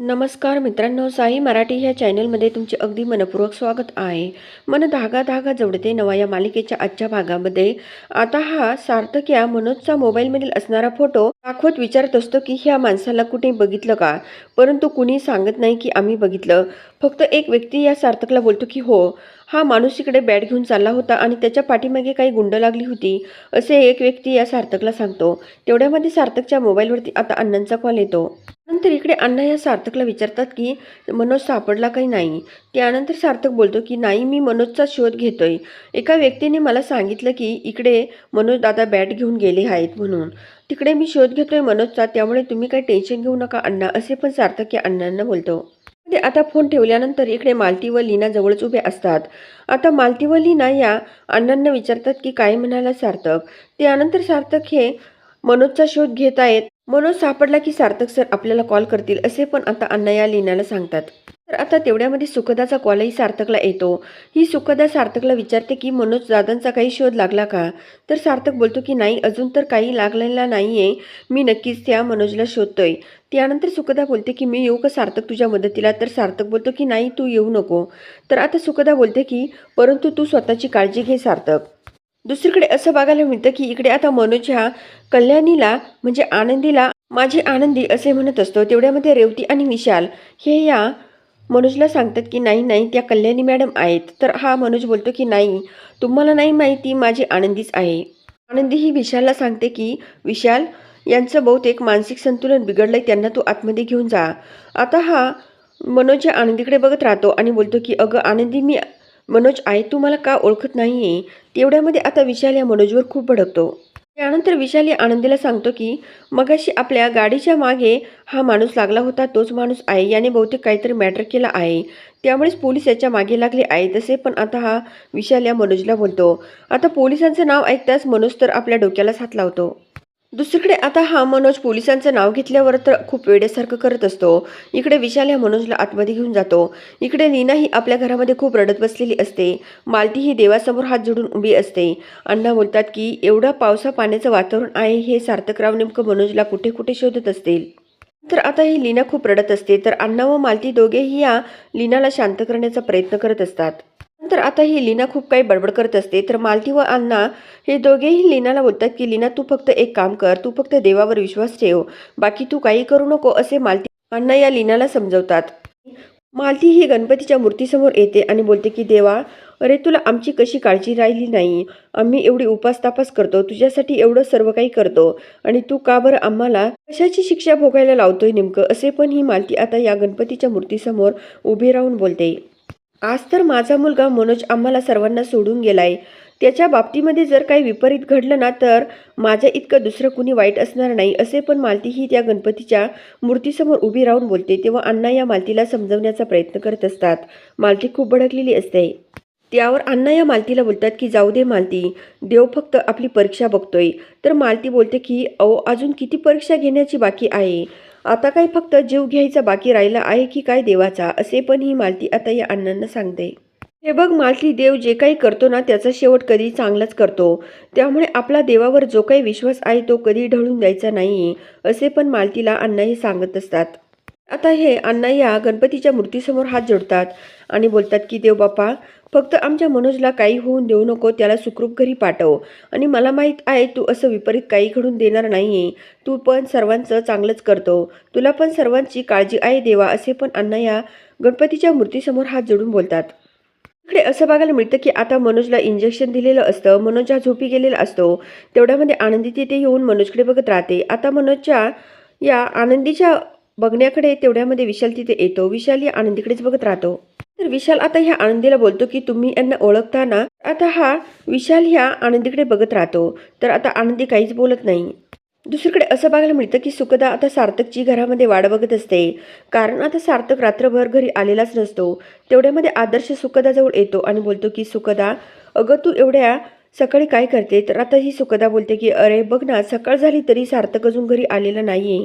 नमस्कार मित्रांनो साई मराठी ह्या चॅनलमध्ये तुमचे अगदी मनपूर्वक स्वागत आहे. मन धागा धागा जवळते नवा या मालिकेच्या आजच्या भागामध्ये. आता हा सार्थक या मनोजचा मोबाईलमधील असणारा फोटो दाखवत विचारत असतो की ह्या माणसाला कुठे बघितलं का? परंतु कुणी सांगत नाही की आम्ही बघितलं. फक्त एक व्यक्ती या सार्थकला बोलतो की हो हा माणूस इकडे बॅट घेऊन चालला होता आणि त्याच्या पाठीमागे काही गुंड लागली होती असे एक व्यक्ती या सार्थकला सांगतो. तेवढ्यामध्ये सार्थकच्या मोबाईलवरती आता अण्णांचा कॉल येतो. त्यानंतर इकडे अण्णा या सार्थकला विचारतात की मनोज सापडला काही नाही? त्यानंतर सार्थक बोलतो की नाही मी मनोजचा शोध घेतोय. एका व्यक्तीने मला सांगितलं की इकडे मनोज दादा बॅट घेऊन गेले आहेत म्हणून. तिकडे मी शोध घेतोय मनोजचा त्यामुळे तुम्ही काही टेन्शन घेऊ नका अण्णा असे पण सार्थक या अण्णांना बोलतो. ते आता फोन ठेवल्यानंतर इकडे मालती व लीना जवळच उभे असतात. आता मालती व लीना या अण्णांना विचारतात की काय म्हणाला सार्थक? त्यानंतर सार्थक हे मनोजचा शोध घेत आहेत. मनोज सापडला की सार्थक सर आपल्याला कॉल करतील असे पण आता अण्णा या लीनाला सांगतात. तर आता तेवढ्यामध्ये सुखदाचा कॉलही सार्थकला येतो. ही सुखदा सार्थकला विचारते की मनोज दादांचा काही शोध लागला का? तर सार्थक बोलतो की नाही अजून तर काही लागलेला नाही आहे मी नक्कीच त्या मनोजला शोधतोय. त्यानंतर सुखदा बोलते की मी येऊ का सार्थक तुझ्या मदतीला? तर सार्थक बोलतो की नाही तू येऊ नको. तर आता सुखदा बोलते की परंतु तू स्वतःची काळजी घे सार्थक. दुसरीकडे असं बघायला मिळतं की इकडे आता मनोज ह्या कल्याणीला म्हणजे आनंदीला माझी आनंदी असे म्हणत असतो. तेवढ्यामध्ये रेवती आणि विशाल हे या मनोजला सांगतात की नाही नाही त्या कल्याणी मॅडम आहेत. तर हा मनोज बोलतो की नाही तुम्हाला नाही माहिती माझी आनंदीच आहे. आनंदी ही विशालला सांगते की विशाल यांचं बहुतेक मानसिक संतुलन बिघडलंय त्यांना तू आतमध्ये घेऊन जा. आता हा मनोज आनंदीकडे बघत राहतो आणि बोलतो की अगं आनंदी मी मनोज आहे तू मला का ओळखत नाही आहे तेवढ्यामध्ये आता विशाल या मनोजवर खूप भडकतो. त्यानंतर विशाल या आनंदीला सांगतो की मगाशी आपल्या गाडीच्या मागे हा माणूस लागला होता तोच माणूस आहे याने बहुतेक काहीतरी मॅटर केला आहे. त्यामुळेच पोलीस याच्या मागे लागले आहे तसे पण आता हा विशाल या मनोजला बोलतो. आता पोलिसांचं नाव ऐकताच मनोज तर आपल्या डोक्यालाच हात लावतो. दुसरीकडे आता हा मनोज पोलिसांचं नाव घेतल्यावर तर खूप वेड्यासारखं करत असतो. इकडे विशाल ह्या मनोजला आतमध्ये घेऊन जातो. इकडे लीना ही आपल्या घरामध्ये खूप रडत बसलेली असते. मालती ही देवासमोर हात जोडून उभी असते. अण्णा बोलतात की एवढं पावसा पाण्याचं वातावरण आहे हे सार्थकराव नेमकं मनोजला कुठे कुठे शोधत असतील? तर आता ही लीना खूप रडत असते. तर अण्णा व मालती दोघेही या लीनाला शांत करण्याचा प्रयत्न करत असतात. नंतर आता ही लीना खूप काही बडबड करत असते. तर मालती व अण्णा हे दोघेही लीनाला बोलतात की लीना तू फक्त एक काम कर. तू फक्त देवावर विश्वास ठेव. बाकी तू काही करू नको असे मालती अण्णा या लीनाला समजवतात. मालती ही गणपतीच्या मूर्तीसमोर येते आणि बोलते की देवा अरे तुला आमची कशी काळजी राहिली नाही? आम्ही एवढी उपास तापास करतो. तुझ्यासाठी एवढं सर्व काही करतो. आणि तू का बरं आम्हाला कशाची शिक्षा भोगायला लावतोय नेमकं? असे पण ही मालती आता या गणपतीच्या मूर्तीसमोर उभी राहून बोलते. आज तर माझा मुलगा मनोज आम्हाला सर्वांना सोडून गेलाय. त्याच्या बाबतीमध्ये जर काही विपरीत घडलं ना तर माझ्या इतकं दुसरं कुणी वाईट असणार नाही असे पण मालती ही त्या गणपतीच्या मूर्तीसमोर उभी राहून बोलते तेव्हा अण्णा या मालतीला समजवण्याचा प्रयत्न करत असतात. मालती खूप भडकलेली असते. त्यावर अण्णा या मालतीला बोलतात की जाऊ दे मालती देव फक्त आपली परीक्षा बघतोय. तर मालती बोलते की अहो अजून किती परीक्षा घेण्याची बाकी आहे? आता काय फक्त जीव घ्यायचा बाकी राहिला आहे की काय देवाचा असे पण ही मालती आता या अण्णांना सांगते. हे बघ मालती देव जे काही करतो ना त्याचा शेवट कधी चांगलाच करतो. त्यामुळे आपला देवावर जो काही विश्वास आहे तो कधी ढळून द्यायचा नाही असे पण मालतीला अण्णाही सांगत असतात. आता हे अण्णा या गणपतीच्या मूर्तीसमोर हात जोडतात आणि बोलतात की देव बाप्पा फक्त आमच्या मनोजला काही होऊन देऊ नको त्याला सुखरूप घरी पाठव. आणि मला माहीत आहे तू असं विपरीत काही घडून देणार नाही तू पण सर्वांचं चांगलंच करतो. तुला पण सर्वांची काळजी आहे देवा असे पण अण्णा या गणपतीच्या मूर्तीसमोर हात जोडून बोलतात. इकडे असं बघायला मिळतं की आता मनोजला इंजेक्शन दिलेलं असतं मनोज हा झोपी गेलेला असतो तेवढ्यामध्ये आनंदी तिथे येऊन मनोजकडे बघत राहते. आता मनोजच्या या आनंदीच्या बघण्याकडे तेवढ्यामध्ये विशाल तिथे येतो. विशाल या आनंदीकडेच बघत राहतो. तर विशाल आता ह्या आनंदीला बोलतो की तुम्ही यांना ओळखताना आता हा विशाल ह्या आनंदीकडे बघत राहतो. तर आता आनंदी काहीच बोलत नाही. दुसरीकडे असं बघायला मिळतं की सुखदा आता सार्थकची घरामध्ये वाट बघत असते. कारण आता सार्थक रात्रभर घरी आलेलाच नसतो. तेवढ्यामध्ये आदर्श सुखदाजवळ येतो आणि बोलतो की सुखदा अगं तू एवढ्या सकाळी काय करते? तर आता ही सुखदा बोलते की अरे बघ ना सकाळ झाली तरी सार्थक अजून घरी आलेला आहे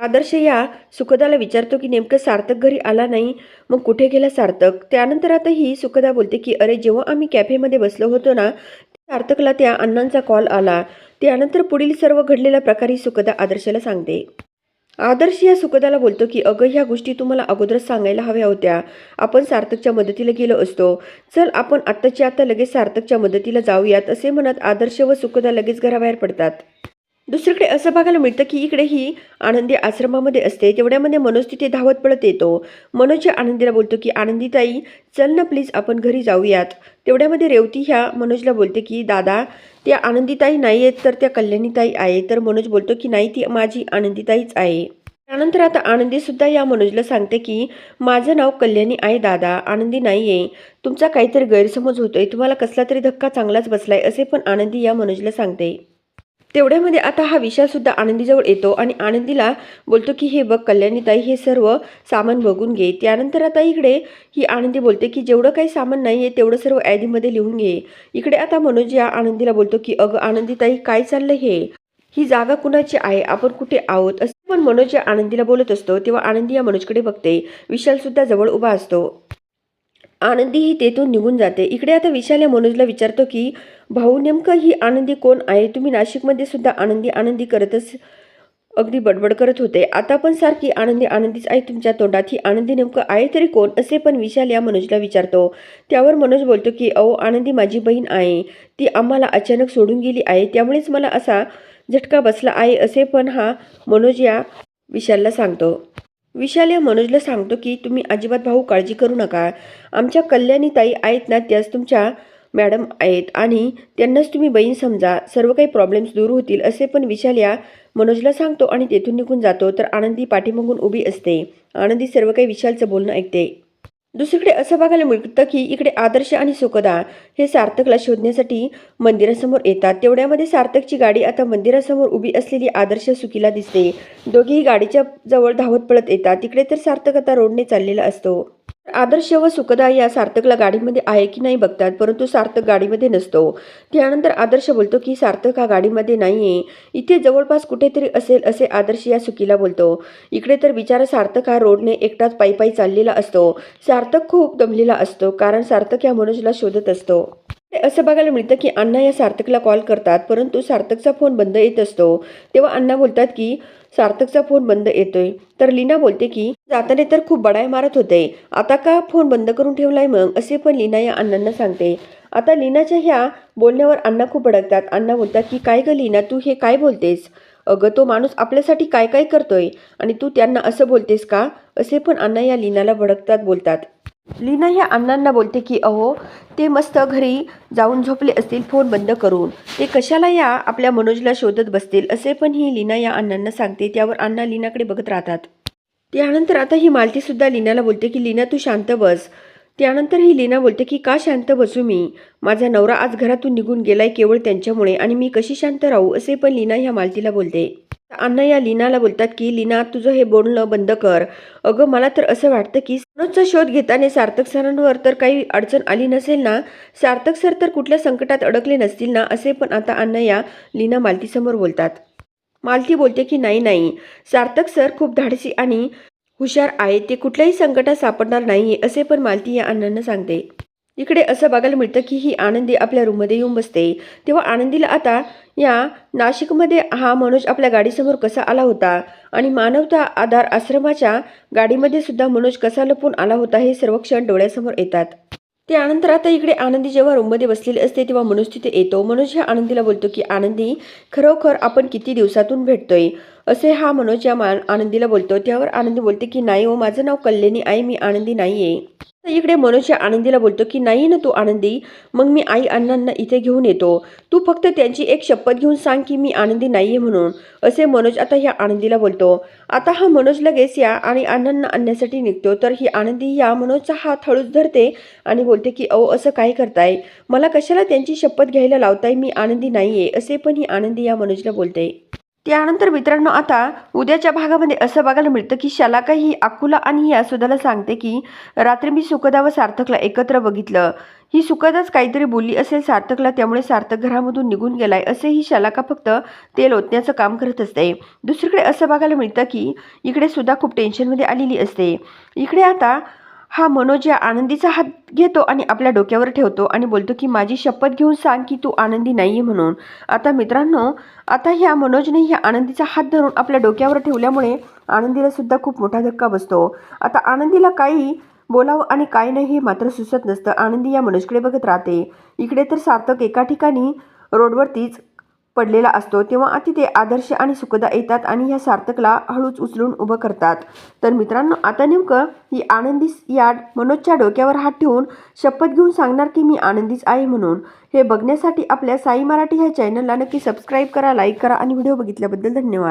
आदर्श या सुखदाला विचारतो की नेमकं सार्थक घरी आला नाही मग कुठे गेला सार्थक? त्यानंतर आता ही सुखदा बोलते की अरे जेव्हा आम्ही कॅफेमध्ये बसलो होतो ना सार्थकला त्या अण्णांचा कॉल आला. त्यानंतर पुढील सर्व घडलेल्या प्रकारे सुखदा आदर्शला सांगते. आदर्श या सुखदाला बोलतो की अगं ह्या गोष्टी तुम्हाला अगोदरच सांगायला हव्या होत्या. आपण सार्थकच्या मदतीला गेलो असतो. चल आपण आत्ताच्या आता लगेच सार्थकच्या मदतीला जाऊयात असे म्हणत आदर्श व सुखदा लगेच घराबाहेर पडतात. दुसरीकडे असं बघायला मिळतं की इकडे ही आनंदी आश्रमामध्ये असते. तेवढ्यामध्ये मनोज तिथे धावत पळत येतो. मनोज या आनंदीला बोलतो की आनंदीताई चल ना प्लीज आपण घरी जाऊयात. तेवढ्यामध्ये रेवती ह्या मनोजला बोलते की दादा त्या आनंदीताई नाही आहेत तर त्या कल्याणीताई आहे तर मनोज बोलतो की नाही ती माझी आनंदीताईच आहे. त्यानंतर आता आनंदी सुद्धा या मनोजला सांगते की माझं नाव कल्याणी आहे दादा. आनंदी नाही आहे तुमचा काहीतरी गैरसमज होतोय. तुम्हाला कसला तरी धक्का चांगलाच बसलाय असे पण आनंदी या मनोजला सांगते. तेवढ्यामध्ये आता हा विशाल सुद्धा आनंदीजवळ येतो आणि आनंदीला बोलतो की हे बघ कल्याणीताई हे सर्व सामान बघून घे. त्यानंतर आता इकडे ही आनंदी बोलते की जेवढं काही सामान नाही आहे तेवढं सर्व यादीमध्ये लिहून घे. इकडे आता मनोज या आनंदीला बोलतो की अगं आनंदीताई काय चाललं हे? ही जागा कुणाची आहे? आपण कुठे आहोत? असं पण मनोज या आनंदीला बोलत असतो. तेव्हा आनंदी या मनोजकडे बघते. विशाल सुद्धा जवळ उभा असतो. आनंदी ही तेथून निघून जाते. इकडे आता विशाल या मनोजला विचारतो की भाऊ नेमकं ही आनंदी कोण आहे? तुम्ही नाशिकमध्ये सुद्धा आनंदी आनंदी करतच अगदी बडबड करत होते. आता पण सारखी आनंदी आनंदीच आहे तुमच्या तोंडात. ही आनंदी नेमकं आहे तरी कोण? असे पण विशाल या मनोजला विचारतो. त्यावर मनोज बोलतो की अहो आनंदी माझी बहीण आहे. ती आम्हाला अचानक सोडून गेली आहे. त्यामुळेच मला असा झटका बसला आहे. असे पण हा मनोज या विशालला सांगतो. विशाल या मनोजला सांगतो की तुम्ही अजिबात भाऊ काळजी करू नका. आमच्या कल्याणी ताई आहेत ना त्याच तुमच्या मॅडम आहेत आणि त्यांनाच तुम्ही बहीण समजा. सर्व काही प्रॉब्लेम्स दूर होतील असे पण विशाल या मनोजला सांगतो आणि तेथून निघून जातो. तर आनंदी पाठीमागून उभी असते. आनंदी सर्व काही विशालचं बोलणं ऐकते. दुसरीकडे असं बघायला मिळतं की इकडे आदर्श आणि सुखदा हे सार्थकला शोधण्यासाठी मंदिरासमोर येतात. तेवढ्यामध्ये सार्थकची गाडी आता मंदिरासमोर उभी असलेली आदर्श सुखीला दिसते. दोघेही गाडीच्या जवळ धावत पळत येतात. तिकडे तर सार्थक आता रोडने चाललेला असतो. आदर्श व सुखदा या सार्थकला गाडीमध्ये आहे की नाही बघतात परंतु सार्थक गाडीमध्ये नसतो. त्यानंतर आदर्श बोलतो की सार्थक हा गाडीमध्ये नाही आहे इथे जवळपास कुठेतरी असेल असे आदर्श या सुखीला बोलतो. इकडे तर बिचारा सार्थक हा रोडने एकटाच पायी पायी चाललेला असतो. सार्थक खूप दमलेला असतो कारण सार्थक या मनोजला शोधत असतो. असं बघायला मिळतं की अण्णा या सार्थकला कॉल करतात परंतु सार्थकचा फोन बंद येत असतो. तेव्हा अण्णा बोलतात की सार्थकचा फोन बंद येतोय. तर लीना बोलते की जाताना तर खूप बडाय मारत होते. आता का फोन बंद करून ठेवलाय मग? असे पण लीना या अण्णांना सांगते. आता लीनाच्या ह्या बोलण्यावर अण्णा खूप भडकतात अण्णा बोलतात की काय ग लीना तू हे काय बोलतेस? अगं तो माणूस आपल्यासाठी काय काय करतोय आणि तू त्यांना असं बोलतेस का? असे पण अण्णा या लीनाला भडकतात बोलतात. लीना ह्या अण्णांना बोलते की अहो ते मस्त घरी जाऊन झोपले असतील फोन बंद करून. ते कशाला या आपल्या मनोजला शोधत बसतील? असे पण ही लीना या अण्णांना सांगते. त्यावर अण्णा लीनाकडे बघत राहतात. त्यानंतर आता ही मालतीसुद्धा लीनाला बोलते की लीना तू शांत बस. त्यानंतर ही लीना बोलते की का शांत बसू मी? माझा नवरा आज घरातून निघून गेलाय केवळ त्यांच्यामुळे आणि मी कशी शांत राहू? असे पण लीना ह्या मालतीला बोलते. अण्णा या लीनाला बोलतात की लीना तुझं हे बोलणं बंद कर. अगं मला तर असं वाटतं की सनोजचा शोध घेताना सार्थक सरांवर तर काही अडचण आली नसेल ना? सार्थक सर तर कुठल्या संकटात अडकले नसतील ना? असे पण आता अण्णा या लीना मालतीसमोर बोलतात. मालती बोलते की नाही नाही. सार्थक सर खूप धाडसी आणि हुशार आहे ते कुठल्याही संकटात सापडणार नाही असे पण मालती या अण्णांना सांगते. इकडे असं बघायला मिळतं की ही आनंदी आपल्या रूममध्ये येऊन बसते. तेव्हा आनंदीला आता या नाशिकमध्ये हा मनोज आपल्या गाडीसमोर कसा आला होता? आणि मानवता आधार आश्रमाच्या गाडीमध्ये सुद्धा मनोज कसा लपून आला होता हे सर्व क्षण डोळ्यासमोर येतात. त्यानंतर आता इकडे आनंदी जेव्हा रूममध्ये बसलेली असते तेव्हा मनोज तिथे येतो. मनोज ह्या आनंदीला बोलतो की आनंदी खरोखर आपण किती दिवसातून भेटतोय? असे हा मनोज या मा आनंदीला बोलतो. त्यावर आनंदी बोलते की नाही हो माझं नाव कल्याणी आहे मी आनंदी नाही आहे तर इकडे मनोज या आनंदीला बोलतो की नाही ना तू आनंदी मग मी आई अण्णांना इथे घेऊन येतो. तू फक्त त्यांची एक शपथ घेऊन सांग की मी आनंदी नाही आहे म्हणून. असे मनोज आता ह्या आनंदीला बोलतो. आता हा मनोज लगेच या आणि अण्णांना आणण्यासाठी निघतो. तर ही आनंदी या मनोजचा हात हळूच धरते आणि बोलते की अहो असं काय करताय? मला कशाला त्यांची शपथ घ्यायला लावताय? मी आनंदी नाही आहे असे पण ही आनंदी या मनोजला बोलते. त्यानंतर मित्रांनो आता उद्याच्या भागामध्ये असं बघायला मिळतं की शलाका ही अकुला आणि या सुधाला सांगते की रात्री मी सुखदा व सार्थकला एकत्र बघितलं. ही सुखदाच काहीतरी बोलली असेल सार्थकला त्यामुळे सार्थक घरामधून निघून गेलाय असे ही शलाका फक्त तेल ओतण्याचं काम करत असते. दुसरीकडे असं बघायला मिळतं की इकडे सुद्धा खूप टेन्शनमध्ये आलेली असते. इकडे आता हा मनोज या आनंदीचा हात घेतो आणि आपल्या डोक्यावर ठेवतो आणि बोलतो की माझी शपथ घेऊन सांग की तू आनंदी नाही आहे म्हणून. आता मित्रांनो आता ह्या मनोजने ह्या आनंदीचा हात धरून आपल्या डोक्यावर ठेवल्यामुळे आनंदीला सुद्धा खूप मोठा धक्का बसतो. आता आनंदीला काही बोलावं आणि काय नाही हे मात्र सुचत नसतं. आनंदी या मनोजकडे बघत राहते. इकडे तर सार्थक एका ठिकाणी रोडवरतीच पडलेला असतो तेव्हा अतिथे आदर्श आणि सुखदा येतात आणि ह्या सार्थकला हळूच उचलून उभं करतात. तर मित्रांनो आता नेमकं ही आनंदीस याड मनोजच्या डोक्यावर हात ठेवून शपथ घेऊन सांगणार की मी आनंदीच आहे म्हणून. हे बघण्यासाठी आपल्या साई मराठी ह्या चॅनलला नक्की सबस्क्राईब करा लाईक करा आणि व्हिडिओ बघितल्याबद्दल धन्यवाद.